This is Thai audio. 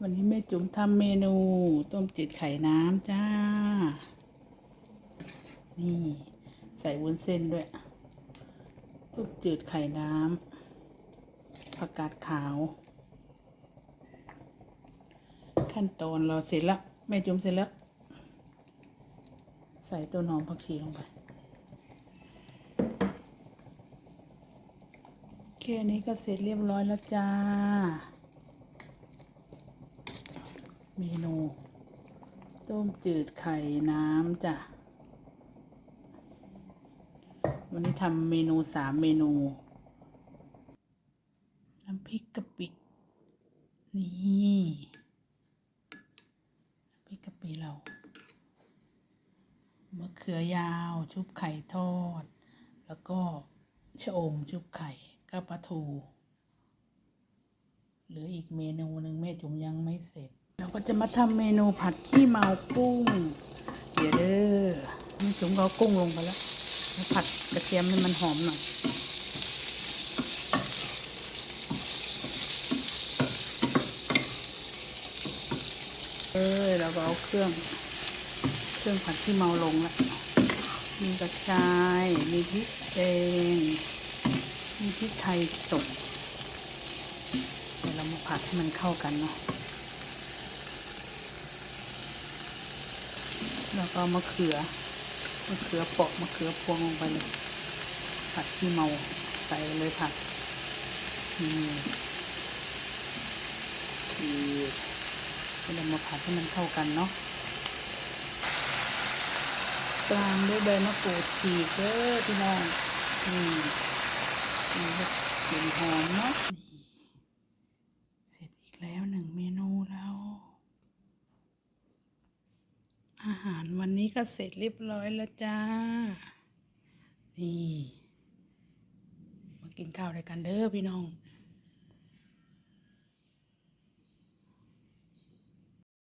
วันนี้แม่จุ๋มทำเมนู ต้มจืดไข่น้ำจ้า นี่ ใส่วุ้นเส้นด้วย ต้มจืดไข่น้ำผักกาดขาว ขั้นตอนเราเสร็จแล้ว แม่จุ๋มเสร็จแล้ว ใส่ต้นหอมผักชีลงไป แค่นี้ก็เสร็จเรียบร้อยแล้วจ้า เมนู ต้มจืดไข่น้ำจ้ะ วันนี้ทำเมนูสามเมนู น้ำพริกกะปิ นี่น้ำพริกกะปิเรามะเขือยาวชุบไข่ทอด แล้วก็ชะอมชุบไข่กับปลาทู เหลืออีกเมนูหนึ่งแม่จุ๋มยังไม่เสร็จ เราก็จะมาทำเมนูผัดขี้เมากุ้ง เดี๋ยวเด้อแม่จุ๋มเอากุ้งลงไปแล้วแล้วผัดกระเทียมให้มันหอมหน่อยเออเราก็เอาเครื่อง เครื่องผัดขี้เมาลงแล้วมีกระชาย มีพริกแดงมีพริกไทยสดเดี๋ยวเรามาผัดให้มันเข้ากันเนาะ แล้วก็มะเขือมะเขือเปาะมะเขือพวงลงไปเลยผัดขี้เมาใส่เลยผัดนี่คือเรามาผัดให้มันเข้ากันเนาะตามด้วยใบมะกรูดฉีกเด้อพี่น้องนี่นี่ก็กลิ่นหอมเนาะเสร็จอีกแล้วหนึ่งเมนูแล้ว อาหารวัน นี้ก็เสร็จเรียบร้อยแล้วจ้า นี่ มากินข้าวด้วยกันเด้อพี่น้อง